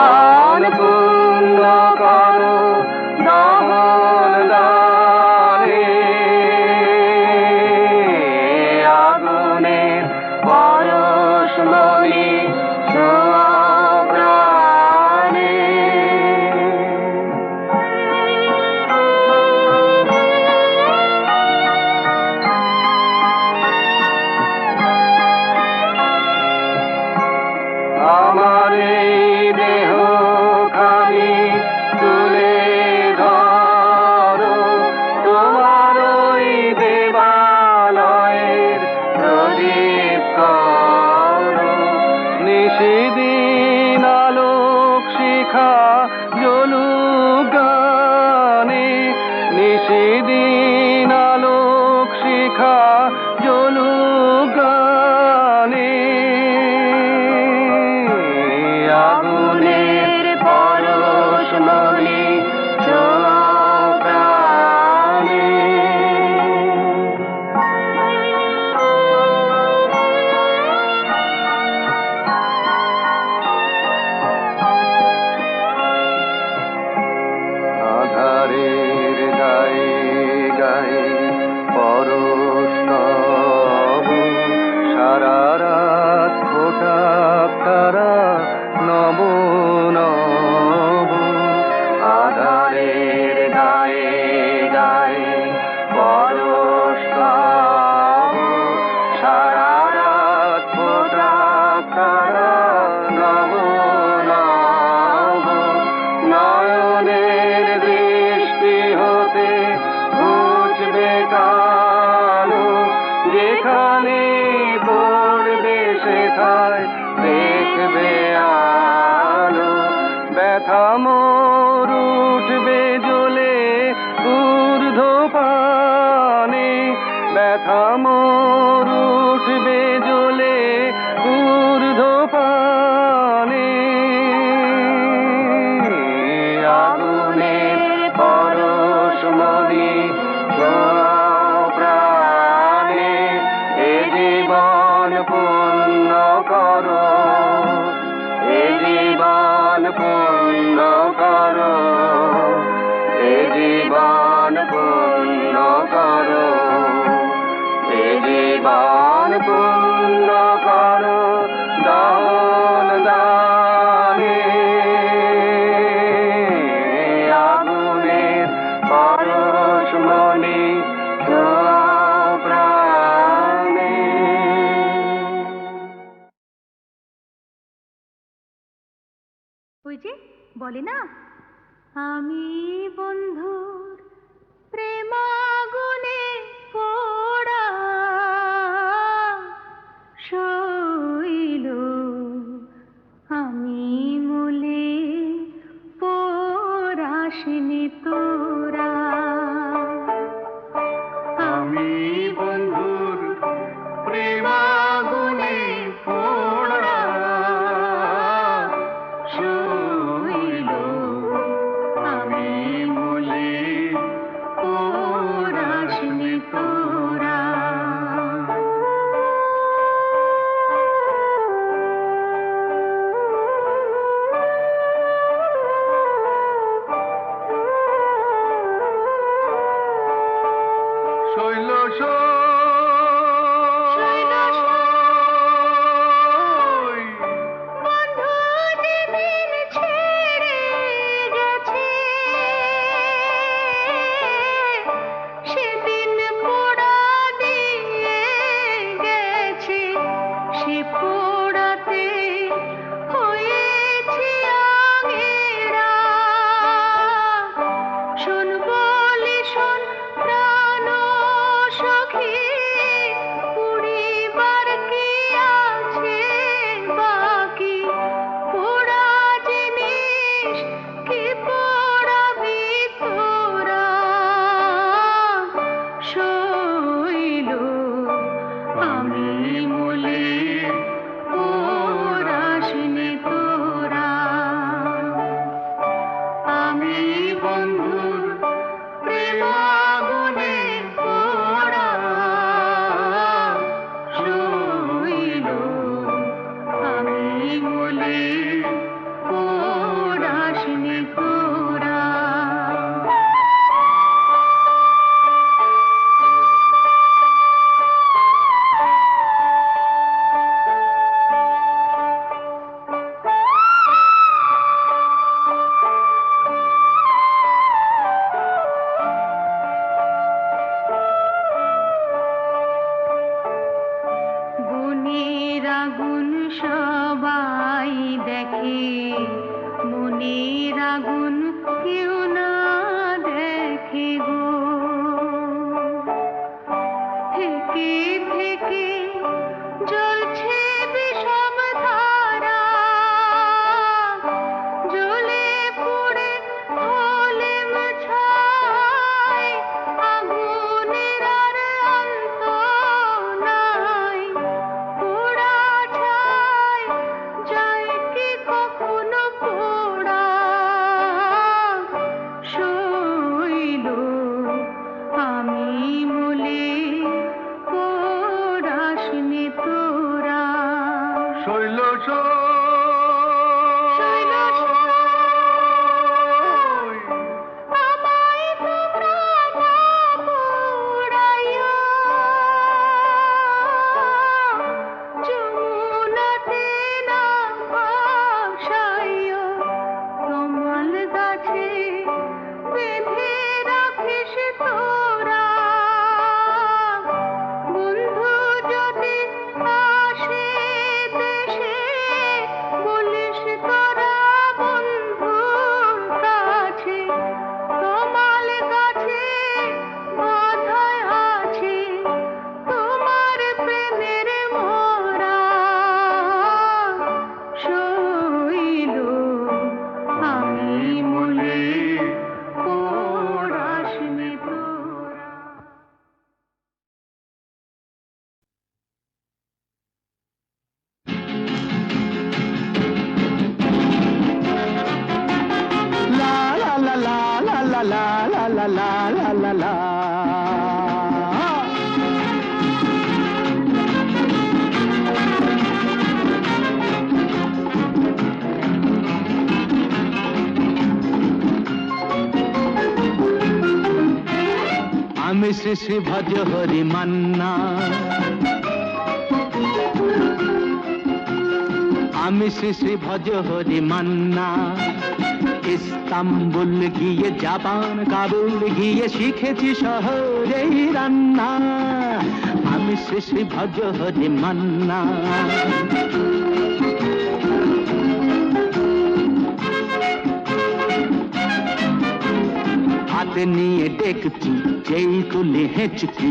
love. come on. বলে না? আমি বন্ধু লা লা লা লা লা লা লা আমি শ্রী শ্রী ভজ হরি মান্না। আমি শ্রী শ্রী ভজ হরি মান্না। ইস্তাম্বুল গিয়ে জাপান, কাবুল গিয়ে শিখেছি শহরেই রান্না। আমি শ্রী শ্রী ভজ হরি মান্না। হাতে নিয়ে ডেকছি যেই তুলে হেঁচকি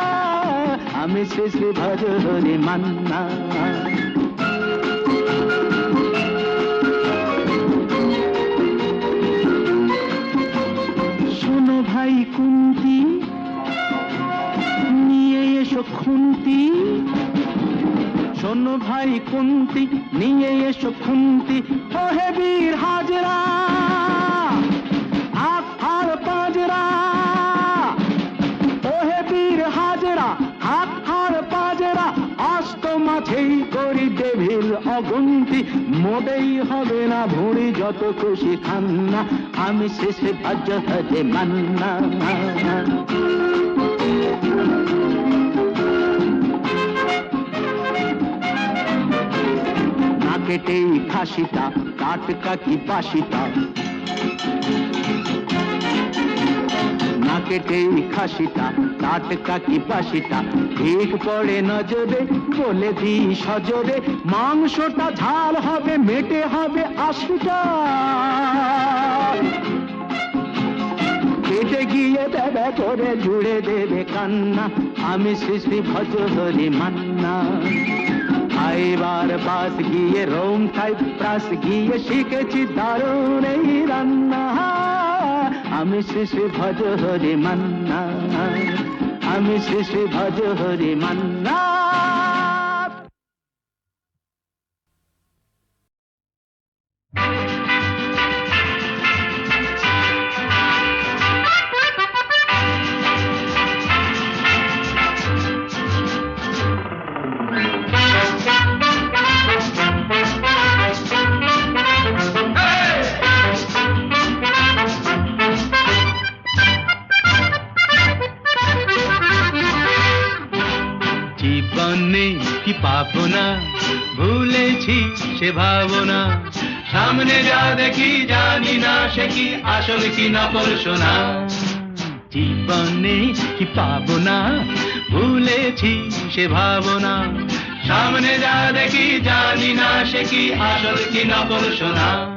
আমি শ্রী শ্রী ভজ হরি মান্না। শোনো ভাই কুন্তি, নিয়ে এসো খুন্তি। শোনো ভাই কুন্তি, নিয়ে এসো খুন্তি। ওহে বীর হাজরা। অগুন্তি, মোটেই হবে না ভুঁড়ি, যত খুশি খান্না, আমি শেষে ভাজ্য হতে মান্না। না কেটেই খাসিটা টাটকা কি বাসিটা? না কেটেই খাসিটা টাটকা কি বাসিটা? ঠিক পড়ে নজরে বলে দি সজরে, মাংসটা ঝাল হবে, মেটে হবে আশিটা। কেটে গিয়ে দেবে, করে জুড়ে দেবে কান্না, আমি শ্রী ভজ মান্না। খাইবার বাস গিয়ে রোম খাই প্রাস গিয়ে শিখেছি দারুণ এই রান্না। আমি শ্রী ভজ হরে মান্না আমি শ্রী ভজ হরে মান্না। ভুলেছি সে ভাবনা। সামনে যা দেখি জানি না সে কি আসল কি নকল শোনা জীবনে কি পাবো না? ভুলেছি সে ভাবনা। সামনে যা দেখি জানি না সে কি আসল কি নকল শোনা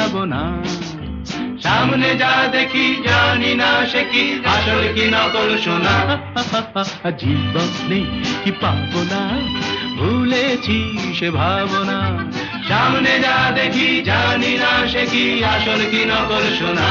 দাঁড়াবো না। সামনে যা দেখি জানি না সে কি। আসল কি নকল শোনা। জীবনে কি পাবো না। ভুলেছি সে ভাবনা। সামনে যা দেখি জানি না সে কি। আসল কি নকল শোনা।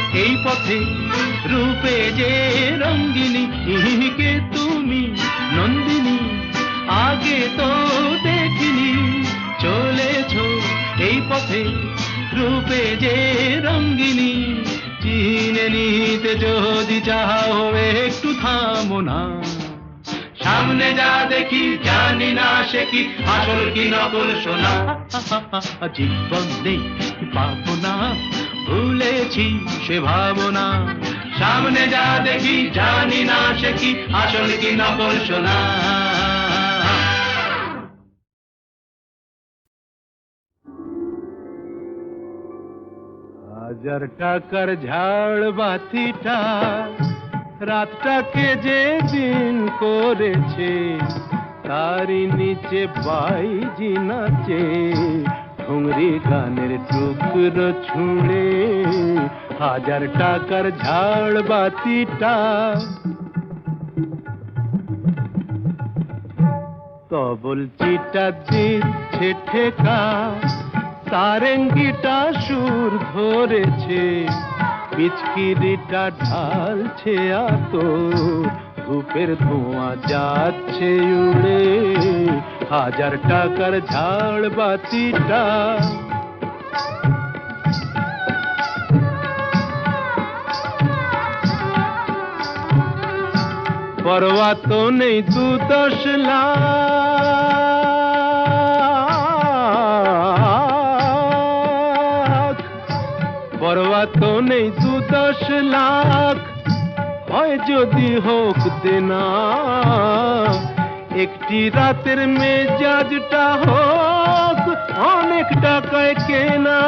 এই পথে রূপে যে রঙ্গিনী কে তুমি নন্দিনী, আগে তো দেখিনি। চলেছ এই পথে রূপে যে রঙ্গিনী, চিনে নিতে যদি চাও একটু থামো না। সামনে যা দেখি, জানি না সে কি, আসল কি নকল শোনা জীবন নেই, পাবো না। ভুলেছি সে ভাবনা। সামনে যা দেখি, জানি না সে কি, আসল কি নকল শোনা। হাজার টাকার ঝাড় বাতিটা রাতটাকে যে দিন করেছে, তারই নিচে বাইজি নাচে। ঠুংরি গানের টুকরো ছুঁড়ে, হাজার টাকার ঝাড় বাতিটা। তবল চিটা দিচ্ছে ঠেকা সারেঙ্গিটা সুর ধরেছে, পিচকিরিটা ঢালছে আত ধূপের ধোঁয়া যাচ্ছে উড়ে। হাজার টাকার ঝাড় বাতিটা। পরোয়া তো নেই দু দশ লাখ। পরোয়া তো নেই দু দশ লাখ। হয় যদি হোক দেনা। একটি রাতের মেজাজটা হোক, অনেক টাকায় কেনা।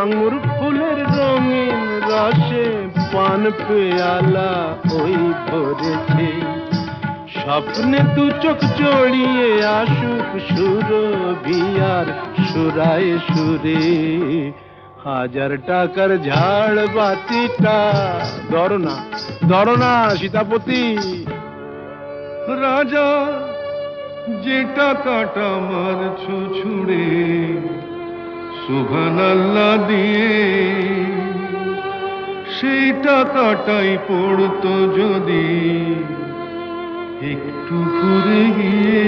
আঙুর ফুলের রঙিন রসে পান পেয়ালা ওই ভরেছে। স্বপ্নে দু চোখ জড়িয়ে আসুক সুর বিয়ার সুরায় সুরে। হাজার টাকার ঝাড় বাতিটা ধরনা ধরনা, সীতাপতি। রাজা যে টাকাটা মারছো ছুড়ে সুভান আল্লাহ দিয়ে। সেই টাকাটাই পড়তো যদি একটু ঘুরে গিয়ে।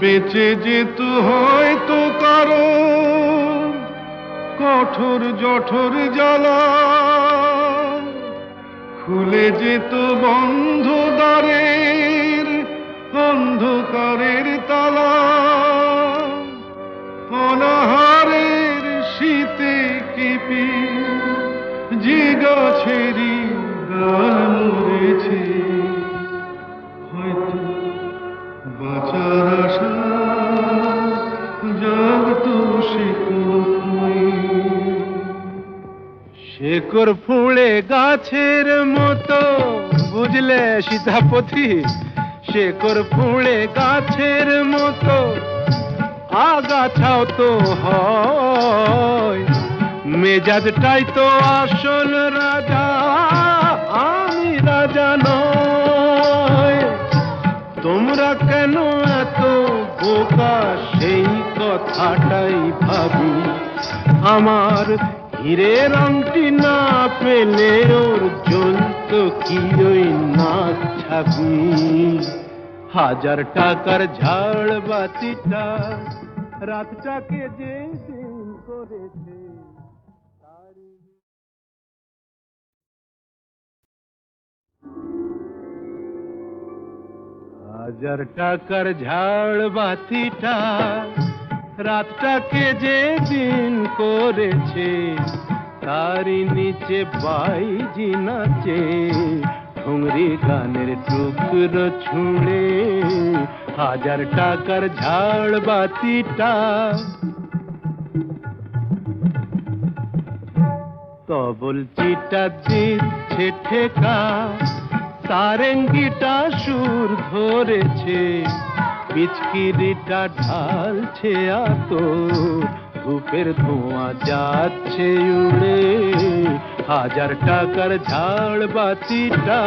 বেঁচে যেত হয়তো কারও কঠোর জঠর জ্বালা। খুলে যেত বন্ধ দ্বারের অন্ধকারের তালা। অনাহারের শীতে কেঁপে যে গাছেরই গান মরেছে। হয়তো বাঁচার আশা জাগতো সে শেকর ফুঁড়ে গাছের মতো, বুঝলে সীতাপতি শেকর ফুঁড়ে গাছের মতো, আগাছাও তো হয়। মেজাজটাই তো আসল রাজা, আমি রাজা নয় তোমরা কেন এত বোকা? সেই কথাটাই ভাবি। আমার হীরের আংটি না পেলে ওর জ্বলত কি ওই নাক ছাবি হাজার টাকার ঝাড় বাতিটা রাতটাকে যে দিন করেছে হাজার টাকার ঝাড় বাতিটা রাতটাকে যে দিন করেছে, তারই নিচে বাইজি নাচে, ঠুংরি গানের টুকরো ছুঁড়ে, হাজার টাকার ঝাড় বাতিটা। তবল চিটা দিচ্ছে ঠেকা সারেঙ্গিটা সুর ধরেছে পিচকিরিটা ঢালছে আত ধূপের ধোঁয়া যাচ্ছে উড়ে। হাজার টাকার ঝাড় বাতিটা।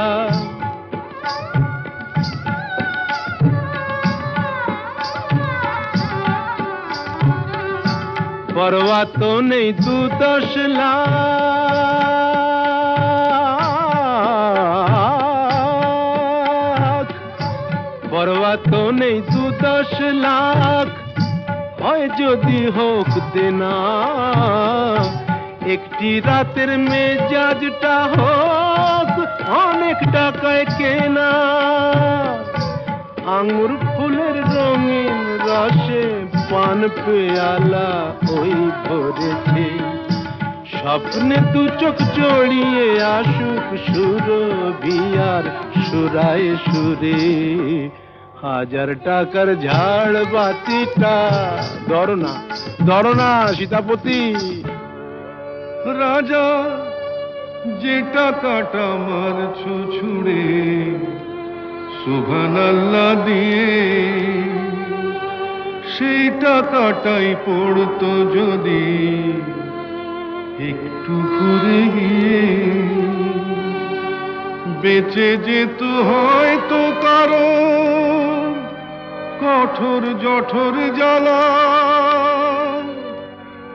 পরোয়া তো নেই দু দশ লাখ। পরোয়া তো নেই দশ লাখ হয় যদি হোক দেনা। একটি রাতের মেজাজটা হোক, অনেক টাকায় কেনা। আঙুর ফুলের রঙিন রসে পান পেয়ালা ওই ভরেছে। স্বপ্নে দু চোখ জড়িয়ে আসুক সুর বিয়ার সুরায় সুরে। হাজার টাকার ঝাড় বাতিটা। ধরো না ধরো না সীতাপতি। রাজা, যে টাকাটা মারছো ছুড়ে সুভান আল্লাহ দিয়ে। সেই টাকাটাই পড়তো যদি একটু ঘুরে গিয়ে। বেঁচে যেত হয়তো কারও কঠোর জঠোর জ্বালা।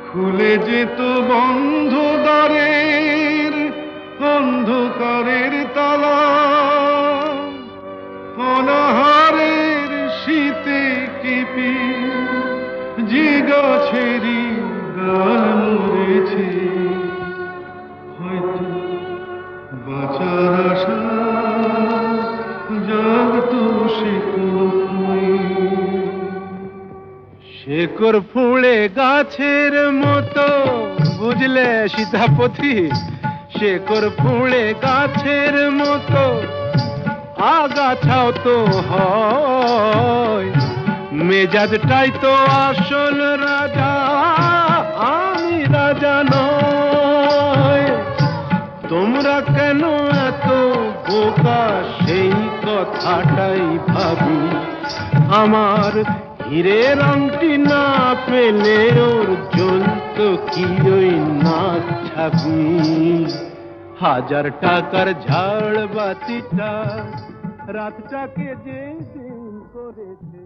খুলে যেত বন্ধ দ্বারের অন্ধকারের তালা। অনাহারের শীতে কেঁপে যে গাছেরই গাল মরেছে। হয়তো বাঁচার শেকর ফুঁড়ে গাছের মতো, বুঝলে সীতাপতি? শেকর ফুঁড়ে গাছের মতো, আগাছাও তো হয়। মেজাজটাই তো আসল রাজা, আমি রাজা নয় তোমরা কেন এত বোকা? সেই কথাটাই ভাবি। আমার হীরের রংটি না পেলে ওর জ্বলত কি ওই না ছাবি হাজার টাকার ঝাড় বাতিটা রাতটাকে যে দিন করেছে।